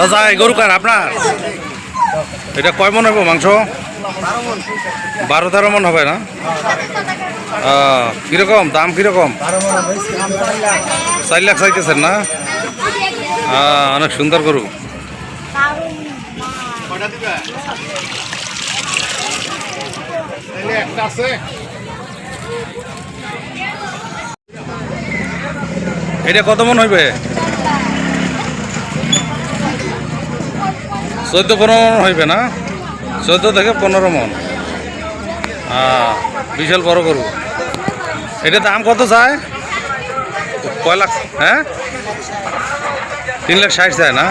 দাদা গরু কার আপনার? এটা কয় মন হবে মাংস? বারো তেরো মন হবে না? কীরকম? দাম কীরকম? চার লাখ চাইতেছেন না? অনেক সুন্দর গরু। এটা কত মন হইবে? চোদ্দ পনেরো মন হইবে না? চোদ্দ থেকে পনেরো মন। হ্যাঁ বিশাল বড় গরু। এটা দাম কত চায়? কয় লাখ হ্যাঁ? তিন লাখ ষাট চায় না?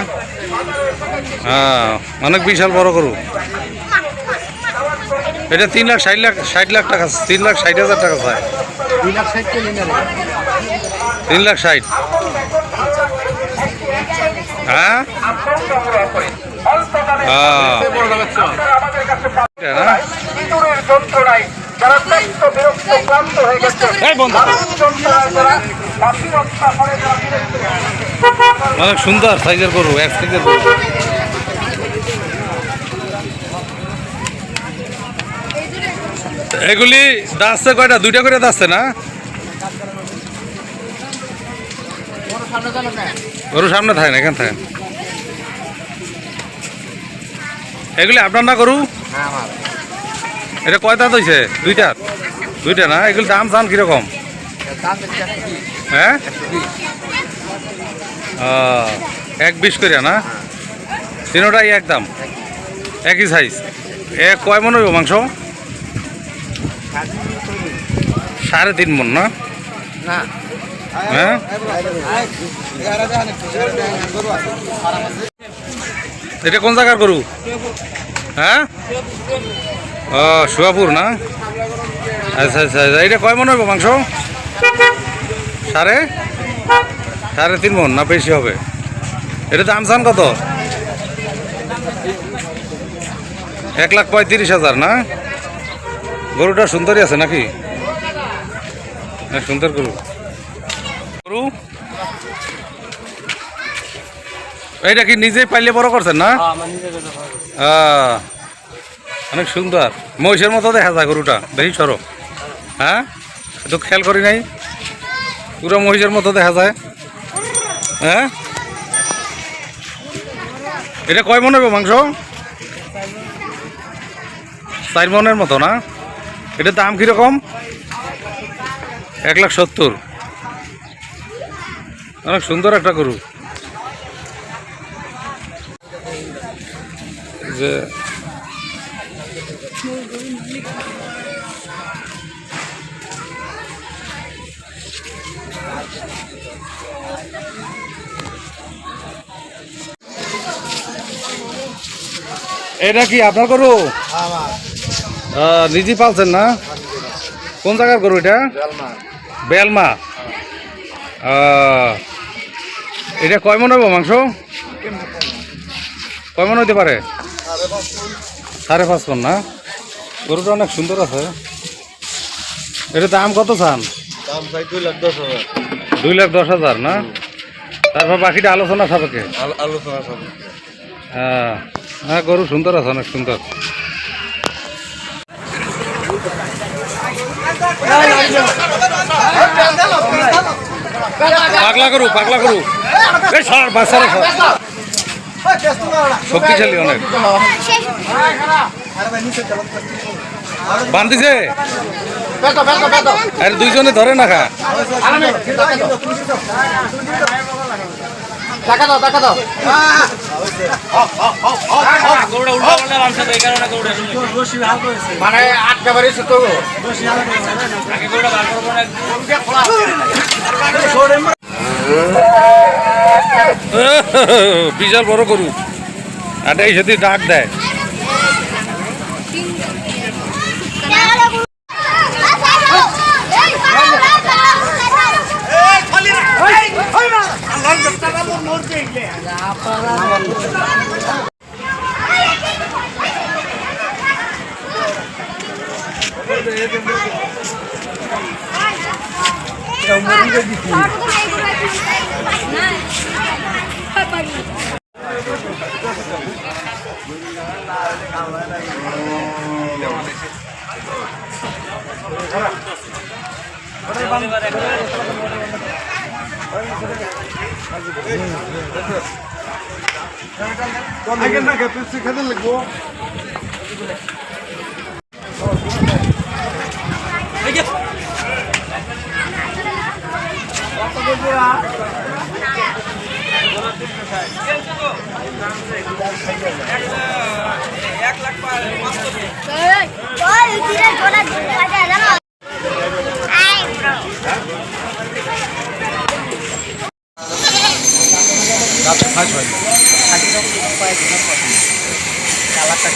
হ্যাঁ অনেক বিশাল বড় গরু। এটা তিন লাখ ষাট লাখ ষাট লাখ টাকা, তিন লাখ ষাট হাজার টাকা চায়। দুই লাখ ষাট তিন লাখ ষাট। হ্যাঁ। অনেক সুন্দর সাইজের গরু এক সাইজের গরু। এগুলি দাসছে কয়টা? দুইটা করে দাসছে না? গরু সামনে থাকে না এখানে থাকে এগুলি আপনার না গরু? এটা কয় দাঁত হয়েছে দুইটা? দুইটা না? এগুলি দাম চান কীরকম? হ্যাঁ? এক বিশ করে না? তিনোটাই একদম একই সাইজ এ কয় মন হইব মাংস? সাড়ে তিন মন না? না। হ্যাঁ? এটা কোন জায়গার গরু? হ্যাঁ? ও, সুয়াপুর না? আচ্ছা আচ্ছা আচ্ছা। এটা কয় মন হইব মাংস? সাড়ে? সাড়ে তিন মন না বেশি হবে? এটা দাম চান কত? এক লাখ পঁয়ত্রিশ হাজার না? গরুটা সুন্দরই আছে নাকি? হ্যাঁ সুন্দর গরু। গরু এইটা কি নিজেই পাইলে বড় করছেন না? আহ, অনেক সুন্দর। মহিষের মতো দেখা যায় গরুটা দেখি সরো। হ্যাঁ? একটু খেয়াল করি নাই? পুরো মহিষের মতো দেখা যায়। হ্যাঁ? এটা কয় মন হবে মাংস? চার মনের মতো না? এটার দাম কীরকম? এক লাখ সত্তর। অনেক সুন্দর একটা গরু। যে এটা কি আপনার গরু? নিজেই পালছেন না? কোন জায়গার গরু এটা? বেলমা। এটা কয় মন হইব মাংস কয় মন হইতে পারে সাড়ে পাঁচ মন না গরুটা অনেক সুন্দর আছে এটা দাম কত চান দাম চাই দুই লাখ দশ হাজার দুই লাখ দশ হাজার না তারপর বাকিটা আলোচনা সাপেক্ষে আলোচনা হ্যাঁ হ্যাঁ গরু সুন্দর আছে অনেক সুন্দর পাগলা সর বাচ্চারা সর শক্তিশালী অনেক। বান্ধিছে? আরে দুইজনে ধরে না খা। টাকা দাও টাকা দাও মানে আটকা বাড়িয়েছে তো বিশাল বড় গরু আর এই সাথে ডাক দেয়! আগে না খেতে খেতে লাগবো Thank.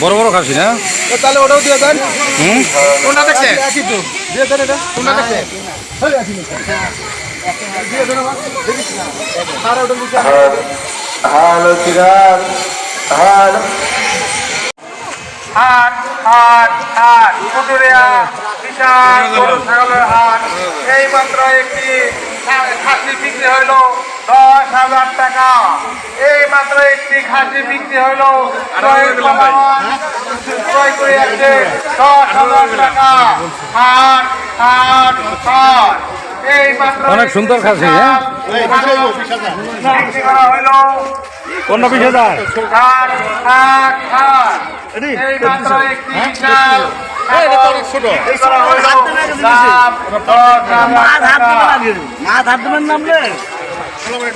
বড় বড় খাসি না? তাহলে ওটাও দিয়ে দেন। হুম? কোনটা দেখছে? তো। দিয়ে দেন এটা। কোনটা দেখছে? দিয়ে দেন আমার দেখিস না আর ওটা নিচে হ্যালো হ্যালো হাট হাট হাট কুটুরিয়া বিশাল গরু ছাগলের হাট এই মাত্র একটি খাসি বিক্রি হইল দশ হাজার টাকা। এই মাত্র একটি খাসি বিক্রি হইল ক্রয় করা- আসছে দশ হাজার টাকা। হাট হাট হাট অনেক সুন্দর খাসি, হ্যাঁ? বিশ হাজার। ছোট।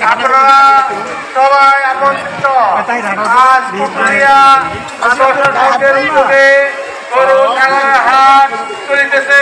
আপনারা সবাই আজ পুকুরিয়া আদর্শ গরু হাট চলিতেছে।